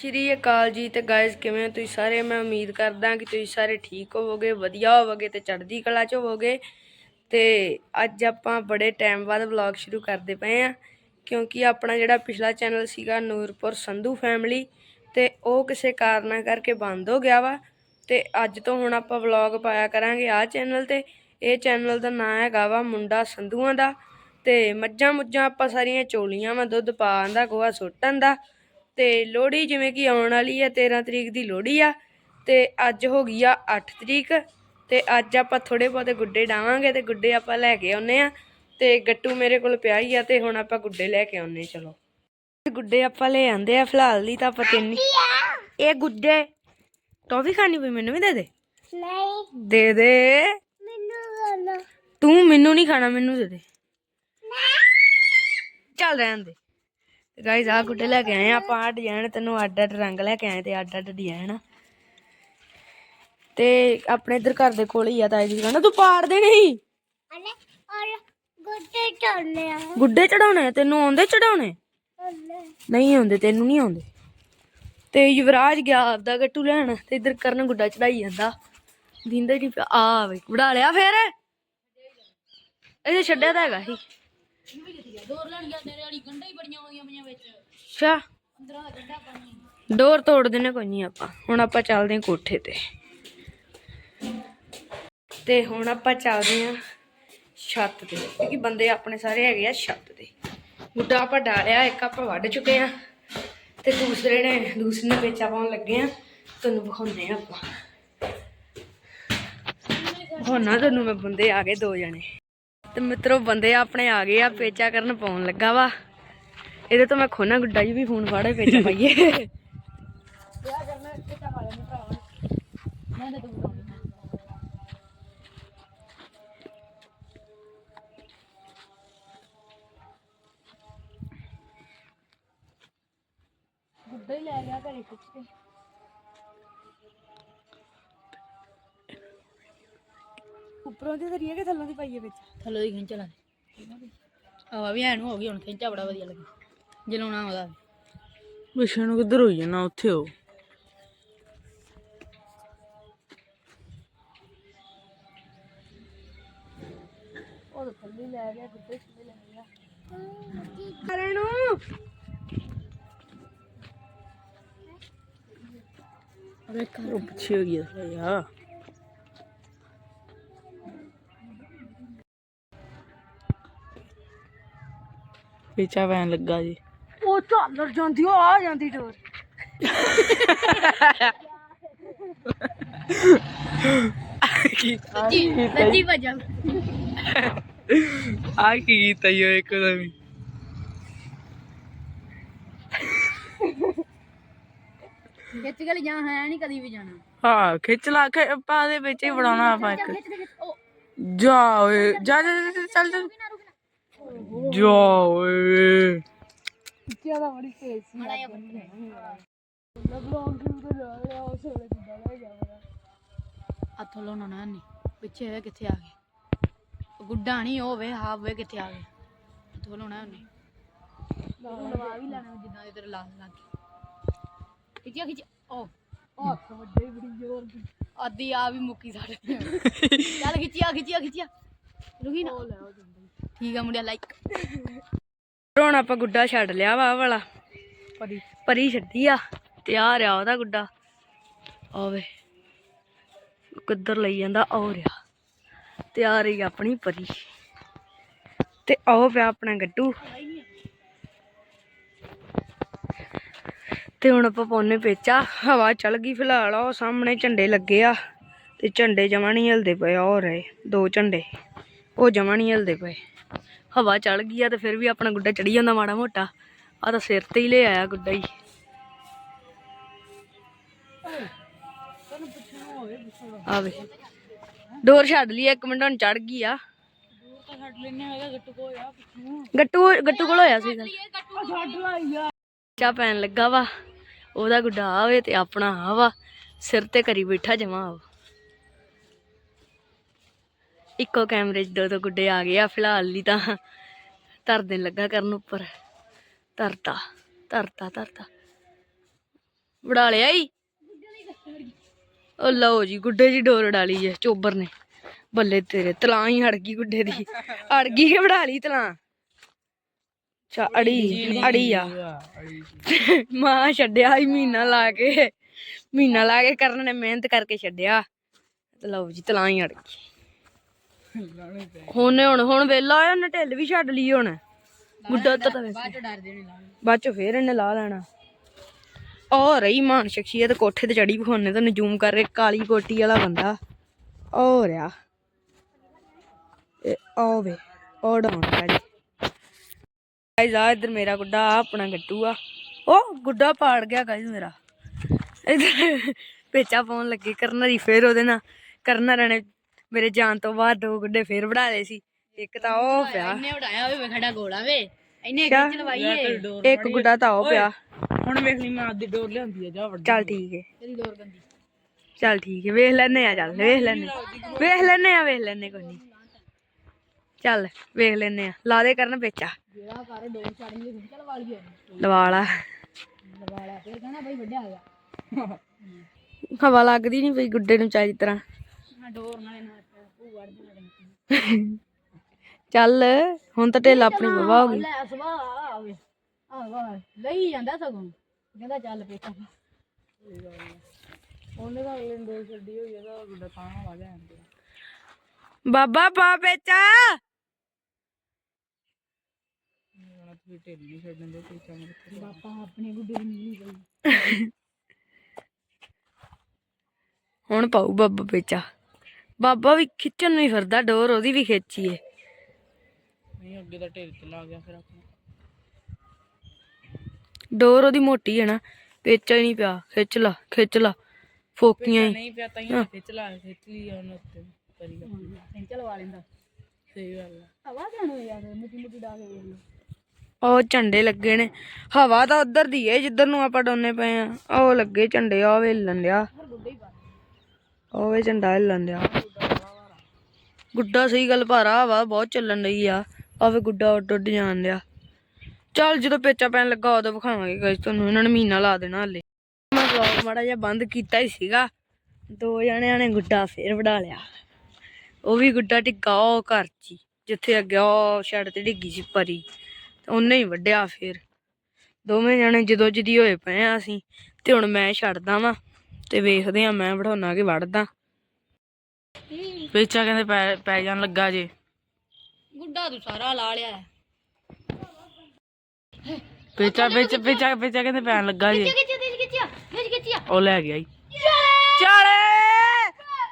ਸ਼੍ਰੀ ਅਕਾਲ ਜੀ ਤੇ ਗਾਇਜ਼ ਕਿਵੇਂ ਹੋ ਤੁਸੀਂ ਸਾਰੇ? ਮੈਂ ਉਮੀਦ ਕਰਦਾ ਕਿ ਤੁਸੀਂ ਸਾਰੇ ਠੀਕ ਹੋਵੋਗੇ, ਵਧੀਆ ਹੋਵੋਗੇ ਤੇ ਚੜ੍ਹਦੀ ਕਲਾ ਚ ਹੋਵੋਗੇ। ਤੇ ਅੱਜ ਆਪਾਂ ਬੜੇ ਟਾਈਮ ਬਾਅਦ ਵਲੌਗ ਸ਼ੁਰੂ ਕਰਦੇ ਪਏ ਆ, ਕਿਉਂਕਿ ਆਪਣਾ ਜਿਹੜਾ ਪਿਛਲਾ ਚੈਨਲ ਸੀਗਾ ਨੂਰਪੁਰ ਸੰਧੂ ਫੈਮਿਲੀ ਤੇ ਉਹ ਕਿਸੇ ਕਾਰਨਾਂ ਕਰਕੇ ਬੰਦ ਹੋ ਗਿਆ ਵਾ। ਤੇ ਅੱਜ ਤੋਂ ਹੁਣ ਆਪਾਂ ਵਲੌਗ ਪਾਇਆ ਕਰਾਂਗੇ ਆਹ ਚੈਨਲ ਤੇ। ਇਹ ਚੈਨਲ ਦਾ ਨਾਮ ਹੈਗਾ ਵਾ ਮੁੰਡਾ ਸੰਧੂਆਂ ਦਾ। ਤੇ ਮੱਝਾਂ ਮੁੱਝਾਂ ਆਪਾਂ ਸਾਰੀਆਂ ਚੋਲੀਆਂ ਵਾ, ਦੁੱਧ ਪਾਉਣ ਦਾ, ਗੋਹਾ ਸੁੱਟਣ ਦਾ। ਤੇ ਲੋਹੜੀ ਜਿਵੇਂ ਕਿ ਆਉਣ ਵਾਲੀ ਹੈ 13 ਤਰੀਕ ਦੀ ਲੋਹੜੀ ਆ ਤੇ ਅੱਜ ਹੋ ਗਈ ਆ 8 ਤਰੀਕ ਤੇ ਅੱਜ ਆਪਾਂ ਥੋੜੇ ਬਹੁਤੇ ਗੁੱਡੇ ਡਾਵਾਂਗੇ ਤੇ ਗੁੱਡੇ ਆਪਾਂ ਲੈ ਕੇ ਆਉਨੇ ਆ ਤੇ ਗੱਟੂ ਮੇਰੇ ਕੋਲ ਪਿਆ ਹੀ ਆ ਤੇ ਹੁਣ ਆਪਾਂ ਗੁੱਡੇ ਲੈ ਕੇ ਆਉਨੇ ਚਲੋ। ਗੁੱਡੇ ਆਪਾਂ ਲੈ ਆਂਦੇ ਆ ਫਿਲਹਾਲ ਲਈ ਤਾਂ ਆਪਾਂ ਤਿੰਨ ਇਹ ਗੁੱਡੇ ਟੌਫੀ ਖਾਣੀ ਪਈ ਮੈਨੂੰ ਵੀ ਦੇ ਦੇ। ਨਹੀਂ। ਦੇ ਦੇ। ਮੈਨੂੰ ਤੂੰ ਮੈਨੂੰ ਨਹੀਂ ਖਾਣਾ ਮੈਨੂੰ ਦੇ ਦੇ। ਚੱਲ ਰਹਿਣ ਦੇ। ਗਾਇਸ ਆ ਗੁੱਡੇ ਲੈ ਕੇ ਆਏ ਆ ਆਪਾਂ ਆ ਡਿਜ਼ਾਈਨ ਤੈਨੂੰ ਅੱਡ ਅੱਡ ਰੰਗ ਲੈ ਕੇ ਆਏ ਤੇ ਅੱਡ ਅੱਡ ਡਿਜ਼ਾਈਨ ਤੇ ਆਪਣੇ ਇਧਰ ਘਰ ਦੇ ਕੋਲ ਹੀ ਆ ਤਾਈ ਜੀ ਕਹਿੰਦਾ ਤੂੰ ਪਾੜ ਦੇ ਨਹੀਂ। ਅਨੇ ਔਰ ਗੁੱਡੇ ਚੜਨੇ ਆ। ਗੁੱਡੇ ਚੜਾਉਣੇ ਤੈਨੂੰ ਆਉਂਦੇ ਚੜਾਉਣੇ ਨਹੀਂ ਆਉਂਦੇ ਤੈਨੂੰ ਨਹੀਂ ਆਉਂਦੇ। ਤੇ ਯੁਵਰਾਜ ਗਿਆ ਆਪਦਾ ਗੱਟੂ ਲੈਣ ਤੇ ਇਧਰ ਕਰਨ ਗੁੱਡਾ ਚੜਾਈ ਜਾਂਦਾ। ਦਿੰਦਾ ਜੀ ਆ ਵੇ ਵੜਾ ਲਿਆ ਫੇਰ। ਇਹਦੇ ਛੱਡਿਆ ਤਾਂ ਹੈਗਾ ਸੀ। ਅੱਛਾ। ਡੋਰ ਤੋੜ ਦੇਣੇ ਕੋਈ ਨਹੀਂ ਆਪਾਂ। ਹੁਣ ਆਪਾਂ ਚੱਲਦੇ ਹਾਂ ਕੋਠੇ ਤੇ। ਤੇ ਹੁਣ ਆਪਾਂ ਚੱਲਦੇ ਹਾਂ ਛੱਤ ਤੇ। ਕਿਉਂਕਿ ਬੰਦੇ ਆਪਣੇ ਸਾਰੇ ਹੈਗੇ ਆ ਛੱਤ ਤੇ। ਗੁੱਡਾ ਆਪਾਂ ਡਾਲਿਆ ਇੱਕ ਆਪਾਂ ਵੱਢ ਚੁੱਕੇ ਆ ਤੇ ਦੂਸਰੇ ਨੇ ਦੂਸਰੇ ਨੇ ਵੇਚਾ ਪਾਉਣ ਲੱਗੇ ਆ ਤੁਹਾਨੂੰ ਵਿਖਾਉਂਦੇ ਆ ਆਪਾਂ। ਹੁਣ ਨਾ ਤੁਹਾਨੂੰ ਮੈਂ ਬੰਦੇ ਆ ਗਏ ਦੋ ਜਣੇ। ਤੇ ਮਿੱਤਰੋ ਬੰਦੇ ਆਪਣੇ ਆ ਗਏ ਆ, ਪੇਚਾ ਕਰਨ ਪਾਉਣ ਲੱਗਾ ਵਾ। ਇਹਦੇ ਤੋਂ ਮੈਂ ਖੋਨਾ ਗੁੱਡਾ ਜੀ ਵੀ ਫੋਨ ਫਾੜੇ ਪੇਚਾ ਪਾਈਏ। ਗੁੱਡਾ ਹੀ ਲੈ ਗਿਆ ਘਰੇ ਖਿੱਚ ਕੇ ਉੱਪਰੋਂ ਦੀ ਧਰੀਏ ਕਿ ਥੱਲੋਂ ਦੀ ਪਾਈਏ ਵਿੱਚ? ਥੱਲੇ ਦੀ ਖਿੰਚ ਲਾ ਦੇ। ਹਵਾ ਵੀ ਐਨ ਹੋ ਗਈ ਹੁਣ ਖਿੰਚਾ ਬੜਾ ਵਧੀਆ ਲੱਗਾ। ਜਲਾਉਣਾ ਉਹਦਾ ਵਿਸ਼ੇ ਨੂੰ ਕਿੱਧਰ ਹੋਈ ਜਾਣਾ ਉੱਥੇ ਹੋ ਉਹ ਤਾਂ ਥੱਲੇ ਲੈ ਗਿਆ ਗੁੱਡੇ ਥੱਲੇ ਲੈ ਗਿਆ। ਕਰਨ ਨੂੰ ਅਰੇ ਘਰੋਂ ਪਿੱਛੇ ਹੋ ਗਿਆ ਥੋੜਾ ਪੇਚਾ ਵੈਨ ਲੱਗਾ ਜੀ। ਉਹ ਝਾਲਰ ਜਾਂਦੀ ਉਹ ਆ ਜਾਂਦੀ ਡੋਰ। ਸੱਚੀ ਸੱਚੀ ਵਜਾ ਆ ਕੀ ਕੀਤਾ ਯੋ ਇੱਕਦਮ ਹੀ ਖਿੱਚ ਕੇ ਲੈ ਜਾ ਹੈ ਨਹੀਂ ਕਦੀ ਵੀ ਜਾਣਾ। ਹਾਂ ਖਿੱਚ ਲਾ ਕੇ ਆਪਾਂ ਦੇ ਵਿੱਚ ਹੀ ਬਣਾਉਣਾ ਆਪਾਂ ਇੱਕ। ਜਾ ਓਏ ਜਾ ਜਾ ਜਾ, ਜਾ, ਚੱਲ ਚੱਲ। ਜਾ ਓਏ। ਜ਼ਿਆਦਾ ਬੜੀ ਤੇਜ਼ ਸੀ ਮਾੜਾ ਜਿਹਾ ਬੰਦ ਹੱਥੋਂ ਲਾਉਣਾ ਨਾ। ਨਹੀਂ ਪਿੱਛੇ ਹੋਵੇ ਕਿੱਥੇ ਆ ਗਏ? ਉਹ ਗੁੱਡਾ ਨਹੀਂ ਹੋਵੇ ਹਾਫ ਵੇ ਕਿੱਥੇ ਆ ਗਏ? ਹੱਥੋਂ ਲਾਉਣਾ ਉਹਨੇ। ਲਵਾ ਵੀ ਲੈਣਾ ਜਿੱਦਾਂ ਦੇ ਤੇਰੇ ਲਾਸ ਲੱਗ ਗਈ। ਖਿੱਚਿਆ ਖਿੱਚ। ਉਹ ਹੱਥ ਵੱਡੇ ਬੜੀ ਜ਼ੋਰ ਦੀ। ਆਦੀ ਆ ਵੀ ਮੁੱਕੀ ਸਾਡੇ ਚੱਲ ਖਿੱਚਿਆ ਖਿੱਚਿਆ ਖਿੱਚਿਆ। ਰੁਕੀ ਨਾ। ਠੀਕ ਆ ਮੁੰਡਿਆ ਲਾਈਕ ਹੁਣ ਆਪਾਂ ਗੁੱਡਾ ਛੱਡ ਲਿਆ ਵਾ ਆਹ ਵਾਲਾ। ਪਰੀ। ਪਰੀ ਛੱਡੀ ਆ ਤੇ ਆ ਰਿਹਾ ਉਹਦਾ ਗੁੱਡਾ। ਆਵੇ ਕਿੱਧਰ ਲਈ ਜਾਂਦਾ ਆ ਰਿਹਾ। ਤੇ ਆ ਰਹੀ ਆਪਣੀ ਪਰੀ। ਤੇ ਆਓ ਪਿਆ ਆਪਣਾ ਗੱਡੂ ਤੇ ਹੁਣ ਆਪਾਂ ਪਾਉਨੇ ਪੇਚਾ ਹਵਾ ਚੱਲ ਗਈ ਫਿਲਹਾਲ ਉਹ ਸਾਹਮਣੇ ਝੰਡੇ ਲੱਗੇ ਆ। ਤੇ ਝੰਡੇ ਜਮਾਂ ਨਹੀਂ ਹਿਲਦੇ ਪਏ ਆ ਉਹ ਰਹੇ ਦੋ ਝੰਡੇ। ਉਹ ਜਮਾਂ ਨਹੀਂ ਹਿਲਦੇ ਪਏ। ਹਵਾ ਚੜ ਗਈ ਆ ਤੇ ਫਿਰ ਵੀ ਆਪਣਾ ਗੁੱਡਾ ਚੜੀ ਜਾਂਦਾ ਮਾੜਾ ਮੋਟਾ। ਆ ਤਾਂ ਸਿਰ ਤੇ ਹੀ ਲੈ ਆਇਆ ਗੁੱਡਾ ਹੀ। ਆਵੇ ਡੋਰ ਛੱਡ ਲਈ, ਇੱਕ ਮਿੰਟ ਹੁਣ ਚੜ ਗਈ ਆ। ਗੱਟੂ ਗੱਟੂ ਕੋਲ ਹੋਇਆ ਸੀ। ਚਾ ਪੈਣ ਲੱਗਾ ਵਾ। ਉਹਦਾ ਗੁੱਡਾ ਆਵੇ ਤੇ ਆਪਣਾ ਆ ਵਾ। ਸਿਰ ਤੇ ਕਰੀ ਬੈਠਾ ਜਮਾ। ਆ ਇੱਕੋ ਕੈਮਰੇ 'ਚ ਦੋ ਦੋ ਗੁੱਡੇ ਆ ਗਏ ਆ, ਫਿਲਹਾਲ ਲਈ ਤਾਂ ਧਰ ਦੇਣ ਲੱਗਾ ਕਰਨ ਉੱਪਰ। ਧਰਤਾ ਧਰਤਾ ਧਰਤਾ। ਵੜਾ ਲਿਆ ਈ? ਉਹ ਲਓ ਜੀ, ਗੁੱਡੇ ਜੀ ਡੋਰ ਡਾਲੀ ਜੇ, ਚੋਬਰ ਨੇ। ਬੱਲੇ ਤੇਰੇ ਤਲਾਂ ਹੀ ਅੜ ਗਈ ਗੁੱਡੇ ਦੀ। ਅੜ ਗਈ ਕਿ ਵੜਾ ਲਈ ਤਲਾਂ ਚਾ ਅੜੀ ਅੜੀ ਆ। ਮਾਂ ਛੱਡਿਆ ਹੀ ਮਹੀਨਾ ਲਾ ਕੇ। ਮਹੀਨਾ ਲਾ ਕੇ ਕਰਨ ਨੇ ਮਿਹਨਤ ਕਰਕੇ ਛੱਡਿਆ। ਤੇ ਲਓ ਜੀ ਤਲਾਂ ਹੀ ਅੜ ਗਈ। ਹੁਣ ਹੁਣ ਹੁਣ ਵੇਲਾ ਆਇਆ ਉਹਨੇ ਢਿੱਲ ਵੀ ਛੱਡ ਲਈ ਹੁਣ। ਗੁੱਡਾ ਤਾਂ ਤਾਂ ਬਾਅਦ ਚ ਡਰਦੇ ਨਹੀਂ ਲਾਉਣ। ਬਾਅਦ ਚ ਫੇਰ ਇਹਨੇ ਲਾ ਲੈਣਾ। ਉਹ ਰਹੀ ਮਾਨ ਸ਼ਖਸੀਅਤ ਕੋਠੇ ਤੇ ਚੜੀ ਵਿਖਾਉਣੇ ਤੁਹਾਨੂੰ ਜ਼ੂਮ ਕਰ ਕੇ ਕਾਲੀ ਕੋਟੀ ਵਾਲਾ ਬੰਦਾ। ਉਹ ਰਿਹਾ। ਇਹ ਉਹ ਵੇ ਉਹ ਡਾਉਣ ਜੀ ਗਾਇਜ਼ ਆ ਇੱਧਰ ਮੇਰਾ ਗੁੱਡਾ ਆ ਆਪਣਾ ਗੱਟੂ ਆ। ਉਹ ਗੁੱਡਾ ਪਾੜ ਗਿਆ ਗਾਇਜ਼ ਮੇਰਾ। ਇੱਧਰ ਪੇਚਾ ਪਾਉਣ ਲੱਗੇ ਕਰਨਾ ਦੀ ਫੇਰ ਉਹਦੇ ਨਾਲ ਕਰਨਾ ਨੇ ਮੇਰੇ ਜਾਣ ਤੋਂ ਬਾਅਦ ਦੋ ਗੁੱਡੇ ਫੇਰ ਵੜਾ ਲਏ ਸੀ। ਇੱਕ ਤਾਂ ਉਹ ਪਿਆ। ਇੰਨੇ ਉਡਾਇਆ ਹੋਵੇ ਖੜਾ ਗੋਲਾ ਵੇ। ਇੰਨੇ ਕਿਆ? ਖਿੱਚ ਲਵਾਈ ਏ ਇੱਕ ਗੁੱਡਾ ਤਾਂ ਉਹ ਪਿਆ। ਹੁਣ ਵੇਖ ਲਈ ਮੈਂ ਆਦੀ ਡੋਰ ਲਿਆਂਦੀ ਆ ਜਾ ਵੱਡੀ ਚੱਲ ਠੀਕ ਹੈ ਤੇਰੀ ਡੋਰ ਗੰਦੀ। ਚੱਲ ਠੀਕ ਹੈ ਵੇਖ ਲੈਨੇ ਆ ਚੱਲ ਵੇਖ ਲੈਨੇ ਵੇਖ ਲੈਨੇ ਆ ਵੇਖ ਲੈਨੇ ਕੋਈ ਨਹੀਂ ਚੱਲ ਵੇਖ ਲੈਨੇ ਆ। ਲਾ ਦੇ ਕਰਨ ਪੇਚਾ ਜਿਹੜਾ ਕਰ ਡੋਰ ਛੱਡ ਲਈ ਚੱਲ ਵਾਲੀ ਹੋਈ ਲਵਾ ਲਾ ਲਵਾਲਾ ਫਿਰ ਕਹਿੰਦਾ ਬਈ ਵੱਡਿਆ ਗਿਆ ਹਵਾ ਲੱਗਦੀ ਨਹੀਂ ਪਈ ਗੁੱਡੇ ਨੂੰ ਚਾਰੀ ਤਰ੍ਹਾਂ। ਹਾਂ ਡੋਰ ਨਾਲੇ ਨਾ ਉਹ ਵੜ ਦੇ ਚੱਲ ਹੁਣ ਤਾਂ ਢਿੱਲ ਆਪਣੀ ਬਵਾ ਹੋ ਗਈ। ਲੈ ਸਵਾ ਆਵੇ ਆ ਵਾ ਲਈ ਜਾਂਦਾ ਸਗੋਂ। ਕਹਿੰਦਾ ਚੱਲ ਪੇਟਾ ਉਹਨੇ ਤਾਂ ਅਗਲੇ ਨੂੰ ਡੋਰ ਛੱਡੀ ਹੋਈ ਆ ਤਾਂ ਗੁੱਡਾ ਤਾਂ ਆ ਜਾਂਦੇ ਬਾਬਾ ਪਾ ਪੇਚਾ ਹੁਣ ਤੁਸੀਂ ਢੇਲੀ ਨਹੀਂ ਛੱਡਣ ਦੇ ਪੀਚਾ ਮੇਰੇ ਪਾਪਾ ਆਪਣੇ ਗੁੱਡੇ ਦੀ ਨੀਲੀ ਗਈ ਹੁਣ ਪਾਉ ਬਾਬਾ ਪੇਚਾ ਬਾਬਾ ਵੀ ਖਿੱਚਣ ਨੂੰ ਹੀ ਫਿਰਦਾ ਡੋਰ ਉਹਦੀ ਵੀ ਖਿੱਚੀਏ। ਨਹੀਂ ਅੱਗੇ ਤਾਂ ਢੇਲ ਤੇ ਲਾ ਗਿਆ ਫਿਰ ਆਪਣਾ। ਡੋਰ ਉਹਦੀ ਮੋਟੀ ਹੈ ਨਾ ਪੇਚਾ ਹੀ ਨਹੀਂ ਪਿਆ ਖਿੱਚ ਲਾ ਖਿੱਚ ਲਾ ਫੋਕੀਆਂ ਹੀ। ਨਹੀਂ ਪਿਆ ਤਾਂ ਹੀ ਖਿੱਚ ਲਾ ਖਿੱਚ ਲਈ ਆ ਉਹਨੇ ਉੱਤੇ ਕਰੀ ਗਾ। ਸੈਂਚਲ ਲਵਾ ਲੈਂਦਾ। ਸਹੀ ਗੱਲ ਆ। ਹਵਾ ਜਾਣੋ ਯਾਰ ਮਿੱਟੀ ਮਿੱਟੀ ਡਾ ਕੇ ਵੇਖ ਲਓ ਉਹ ਝੰਡੇ ਲੱਗੇ ਨੇ ਹਵਾ ਤਾਂ ਉਧਰ ਦੀ ਏ ਜਿੱਧਰ ਨੂੰ ਆਪਾਂ ਡੋਨੇ ਪਏ ਆ। ਉਹ ਲੱਗੇ ਝੰਡੇ ਆ ਵੇ ਹਿੱਲਣ ਡਿਆ। ਗੁੱਡੇ ਹੀ ਪਾ। ਉਹ ਵੇ ਝੰਡਾ ਹਿੱਲਣ ਡਿਆ। ਗੁੱਡਾ ਸਹੀ ਗੱਲ ਭਾਰਾ ਹਵਾ ਬਹੁਤ ਚੱਲਣ ਰਹੀ ਆ। ਆਵੇ ਗੁੱਡਾ ਉੱਡ ਉੱਡ ਜਾਣ ਲਿਆ ਚੱਲ ਜਦੋਂ ਪੇਚਾ ਪੈਣ ਲੱਗਾ ਉਦੋਂ ਵਿਖਾਵਾਂਗੇ ਗਾਇਸ ਤੁਹਾਨੂੰ ਇਹਨਾਂ ਨੇ ਮਹੀਨਾ ਲਾ ਦੇਣਾ ਹਲੇ। ਮੈਂ ਵਲੌਗ ਮਾੜਾ ਜਿਹਾ ਬੰਦ ਕੀਤਾ ਹੀ ਸੀਗਾ। ਦੋ ਜਣਿਆਂ ਨੇ ਗੁੱਡਾ ਫੇਰ ਵੜਾ ਲਿਆ। ਉਹ ਵੀ ਗੁੱਡਾ ਡਿੱਗਾ ਉਹ ਘਰ 'ਚ ਹੀ, ਜਿੱਥੇ ਅੱਗੇ ਉਹ ਛੱਡ ਤੇ ਡਿੱਗੀ ਸੀ ਪਰੀ। ਤੇ ਉਹਨੇ ਹੀ ਵੱਢਿਆ ਫੇਰ। ਦੋਵੇਂ ਜਣੇ ਜਦੋਂ ਜਦੀ ਹੋਏ ਪਏ ਆ ਅਸੀਂ ਤੇ ਹੁਣ ਮੈਂ ਛੱਡਦਾ ਵਾਂ ਤੇ ਵੇਖਦੇ ਆ ਮੈਂ ਵੜਾਉਣਾ ਕਿ ਵੜਦਾ। ਪੀਚਾ ਕਹਿੰਦੇ ਪੈ ਪੈ ਜਾਣ ਲੱਗਾ ਜੇ। ਗੁੱਡਾ ਤੂੰ ਸਾਰਾ ਲਾ ਲਿਆ ਹੈ। ਪੀਚਾ ਪੀਚਾ ਪੀਚਾ ਪੀਚਾ ਕਹਿੰਦੇ ਪੈਣ ਲੱਗਾ ਜੇ। ਖਿੱਚਿਆ ਖਿੱਚਿਆ ਖਿੱਚਿਆ ਖਿੱਚ ਖਿੱਚਿਆ। ਉਹ ਲੈ ਗਿਆ ਈ ਚਾਲੇ।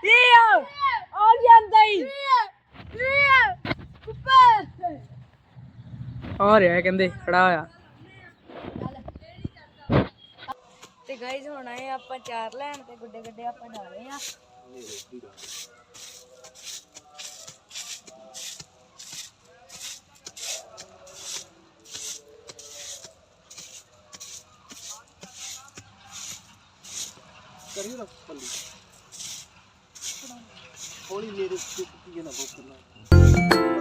ਈਓ ਆ। ਜਾਂਦਾ ਹੀ। ਆ ਰਿਹਾ ਕਹਿੰਦੇ ਖੜਾ ਹੋਇਆ। ਤੇ ਗਾਇਜ਼ ਹੁਣ ਆਏ ਆਪਾਂ ਚਾਰ ਲੈਣ ਤੇ ਗੁੱਡੇ ਗੱਡੇ ਆਪਾਂ ਡਾਲੇ ਆ। ਕਰੀ ਨਾ ਪੱਲੀ। ਹੌਲੀ ਮੇਰੇ ਚੁੱਕ ਕੇ ਨਾ ਬੋਕਰ ਨਾ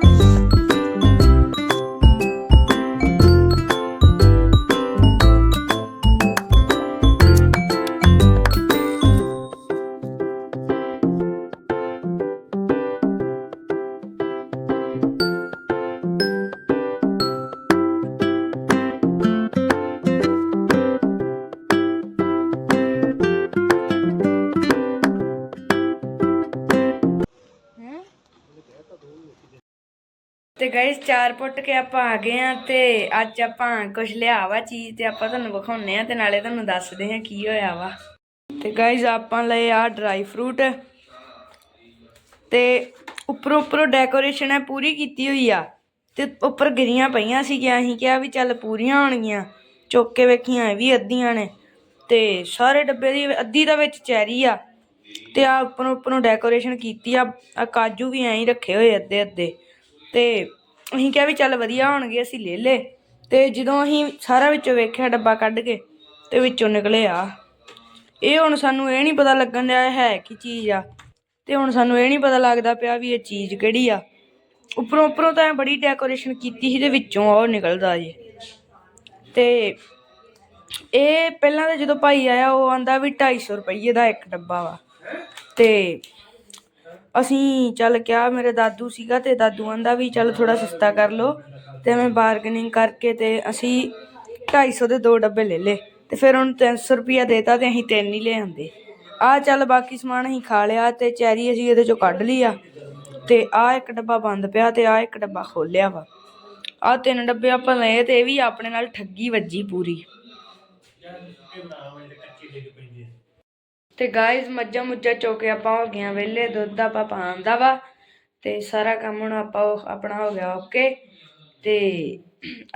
ਤੇ ਗਾਇਸ ਚਾਰ ਪੁੱਟ ਕੇ ਆਪਾਂ ਆ ਗਏ ਆ ਤੇ ਅੱਜ ਆਪਾਂ ਕੁਝ ਲਿਆ ਵਾ ਚੀਜ਼ ਤੇ ਆਪਾਂ ਤੁਹਾਨੂੰ ਵਿਖਾਉਨੇ ਆ ਤੇ ਨਾਲੇ ਤੁਹਾਨੂੰ ਦੱਸਦੇ ਆ ਕੀ ਹੋਇਆ ਵਾ। ਤੇ ਗਾਇਸ ਆਪਾਂ ਲਏ ਆ ਡਰਾਈ ਫਰੂਟ ਤੇ ਉੱਪਰੋਂ ਉੱਪਰੋਂ ਡੈਕੋਰੇਸ਼ਨ ਹੈ ਪੂਰੀ ਕੀਤੀ ਹੋਈ ਆ ਤੇ ਉੱਪਰ ਗਿਰੀਆਂ ਪਈਆਂ ਸੀਗੀਆਂ, ਅਸੀਂ ਕਿਹਾ ਵੀ ਚੱਲ ਪੂਰੀਆਂ ਹੋਣਗੀਆਂ, ਚੁੱਕ ਕੇ ਵੇਖੀਆਂ, ਇਹ ਵੀ ਅੱਧੀਆਂ ਨੇ। ਤੇ ਸਾਰੇ ਡੱਬੇ ਦੀ ਅੱਧੀ ਦਾ ਵਿੱਚ ਚੈਰੀ ਆ ਤੇ ਆ ਉੱਪਰੋਂ ਉੱਪਰੋਂ ਡੈਕੋਰੇਸ਼ਨ ਕੀਤੀ ਆ ਆ ਕਾਜੂ ਵੀ ਐਂ ਹੀ ਰੱਖੇ ਹੋਏ ਅੱਧੇ ਅੱਧੇ ਤੇ ਅਸੀਂ ਕਿਹਾ ਵੀ ਚੱਲ ਵਧੀਆ ਹੋਣਗੇ, ਅਸੀਂ ਲੈ ਲੇ ਤੇ ਜਦੋਂ ਅਸੀਂ ਸਾਰਾ ਵਿੱਚੋਂ ਵੇਖਿਆ ਡੱਬਾ ਕੱਢ ਕੇ, ਤੇ ਵਿੱਚੋਂ ਨਿਕਲੇ ਆ। ਇਹ ਹੁਣ ਸਾਨੂੰ ਇਹ ਨਹੀਂ ਪਤਾ ਲੱਗਣ ਡਿਆ ਇਹ ਹੈ ਕੀ ਚੀਜ਼ ਆ। ਤੇ ਹੁਣ ਸਾਨੂੰ ਇਹ ਨਹੀਂ ਪਤਾ ਲੱਗਦਾ ਪਿਆ ਵੀ ਇਹ ਚੀਜ਼ ਕਿਹੜੀ ਆ। ਉੱਪਰੋਂ ਉੱਪਰੋਂ ਤਾਂ ਬੜੀ ਡੈਕੋਰੇਸ਼ਨ ਕੀਤੀ ਸੀ ਤੇ ਵਿੱਚੋਂ ਉਹ ਨਿਕਲਦਾ ਜੀ। ਤੇ ਇਹ ਪਹਿਲਾਂ ਤਾਂ ਜਦੋਂ ਭਾਈ ਆਇਆ, ਉਹ ਆਂਦਾ ਵੀ 250 ਰੁਪਏ ਦਾ ਇੱਕ ਡੱਬਾ ਵਾ। ਤੇ ਅਸੀਂ ਚੱਲ ਕਿਹਾ, ਮੇਰੇ ਦਾਦੂ ਸੀਗਾ ਤੇ ਦਾਦੂ ਆਂਦਾ ਵੀ ਚੱਲ ਥੋੜਾ ਸਸਤਾ ਕਰ ਲੋ ਤੇ ਮੈਂ ਬਾਰਗਨਿੰਗ ਕਰਕੇ ਤੇ ਅਸੀਂ 250 ਦੇ ਦੋ ਡੱਬੇ ਲੈ ਲਏ ਤੇ ਫਿਰ ਉਹਨੂੰ 300 ਰੁਪਿਆ ਦੇਤਾ ਤੇ ਅਸੀਂ ਤਿੰਨ ਹੀ ਲੈ ਆਂਦੇ। ਆ ਚੱਲ ਬਾਕੀ ਸਮਾਨ ਅਸੀਂ ਖਾ ਲਿਆ ਤੇ ਚੈਰੀ ਅਸੀਂ ਇਹਦੇ ਚੋਂ ਕੱਢ ਲਈ ਆ ਤੇ ਆ ਇੱਕ ਡੱਬਾ ਬੰਦ ਪਿਆ ਤੇ ਆ ਇੱਕ ਡੱਬਾ ਖੋਲਿਆ ਵਾ। ਆ ਤਿੰਨ ਡੱਬੇ ਆਪਾਂ ਲਏ ਤੇ ਇਹ ਵੀ ਆਪਣੇ ਨਾਲ ਠੱਗੀ ਵੱਜੀ ਪੂਰੀ। ਤੇ ਗਾਇਜ਼ ਮੱਝਾਂ ਮੁੱਝਾਂ ਚੋਕੇ ਆਪਾਂ ਹੋ ਗਈਆਂ ਵਿਹਲੇ, ਦੁੱਧ ਆਪਾਂ ਪਾਉਂਦਾ ਵਾ ਤੇ ਸਾਰਾ ਕੰਮ ਹੁਣ ਆਪਾਂ ਉਹ- ਆਪਣਾ ਹੋ ਗਿਆ ਓਕੇ ਤੇ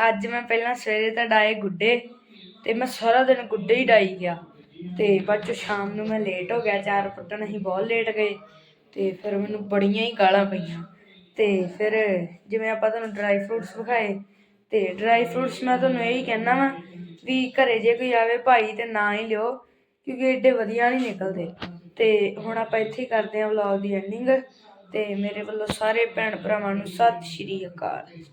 ਅੱਜ ਮੈਂ ਪਹਿਲਾਂ ਸਵੇਰੇ ਤਾਂ ਡਾਏ ਗੁੱਡੇ ਤੇ ਮੈਂ ਸਾਰਾ ਦਿਨ ਗੁੱਡੇ ਹੀ ਡਾਈ ਗਿਆ ਤੇ ਬਾਅਦ ਚੋਂ ਸ਼ਾਮ ਨੂੰ ਮੈਂ ਲੇਟ ਹੋ ਗਿਆ, ਚਾਰ ਫੁੱਟਣ ਅਸੀਂ ਬਹੁਤ ਲੇਟ ਗਏ ਤੇ ਫਿਰ ਮੈਨੂੰ ਬੜੀਆਂ ਹੀ ਗਾਲਾਂ ਪਈਆਂ ਤੇ ਫਿਰ ਜਿਵੇਂ ਆਪਾਂ ਤੁਹਾਨੂੰ ਡਰਾਈ ਫਰੂਟਸ ਵਿਖਾਏ ਤੇ ਡਰਾਈ ਫਰੂਟਸ ਮੈਂ ਤੁਹਾਨੂੰ ਇਹੀ ਕਹਿਣਾ ਵਾ ਵੀ ਘਰੇ ਜੇ ਕੋਈ ਆਵੇ ਭਾਈ ਤੇ ਨਾ ਹੀ ਲਿਓ ਕਿਉਂਕਿ ਏਡੇ ਵਧੀਆ ਨਹੀਂ ਨਿਕਲਦੇ। ਤੇ ਹੁਣ ਆਪਾਂ ਇੱਥੇ ਹੀ ਕਰਦੇ ਹਾਂ ਵਲੌਗ ਦੀ ਐਂਡਿੰਗ ਤੇ ਮੇਰੇ ਵੱਲੋਂ ਸਾਰੇ ਭੈਣ ਭਰਾਵਾਂ ਨੂੰ ਸਤਿ ਸ਼੍ਰੀ ਅਕਾਲ।